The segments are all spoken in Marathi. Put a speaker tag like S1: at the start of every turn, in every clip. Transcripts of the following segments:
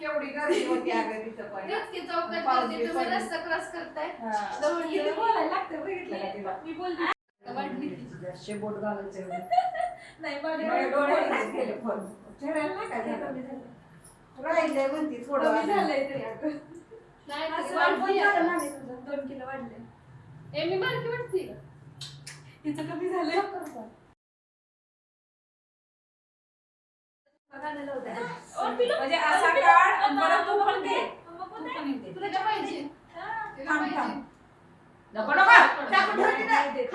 S1: केवढी गर्दी होती अगं तिथं पण
S2: तेच की चौकात
S1: पाऊस
S2: गर्दी
S1: बी
S2: तुम्ही
S1: पडला.
S2: रस्ता क्रॉस करताय
S1: हा. किती. बोलायला लागतं बघितलं का तिला
S2: मी बोलली वाढली ती.
S1: शेबोट घालायचं एवढं.
S2: नाही
S1: माझे
S2: माझ्या
S1: डोळे नाही गेले पण. ठेवायला नाही का झालं? राहिलंय म्हणती थोडं
S2: कमी. झालंय तरी अगं. नाही तरी
S3: असं
S2: वाढली
S3: वाढलं
S2: आता.
S3: नाही तुझं. दोन किलो वाढले
S2: ए, मी बारकी वाटते?
S3: तिचं कमी झालंय
S1: म्हणजे असा काढ परत तू पण.
S3: मम्मा
S1: तू
S3: पण.
S1: दे.
S2: तुला काय पाहिजे
S3: हा.
S1: थांब? थांब. नको नको टाकून ठेव तिथं.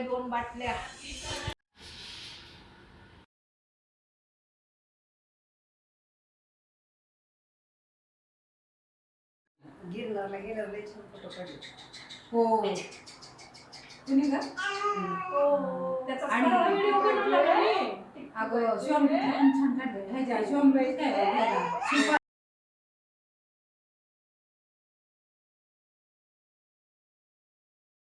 S1: दोन बाटल्या गिरणारला गेल्यावर लय छान फोटो काढले हो. तुम्ही का त्याचा
S3: आणि-
S1: सगळा व्हिडिओ बनवला का?
S3: अगं शोम छान छान काढले ह्याच्या शोम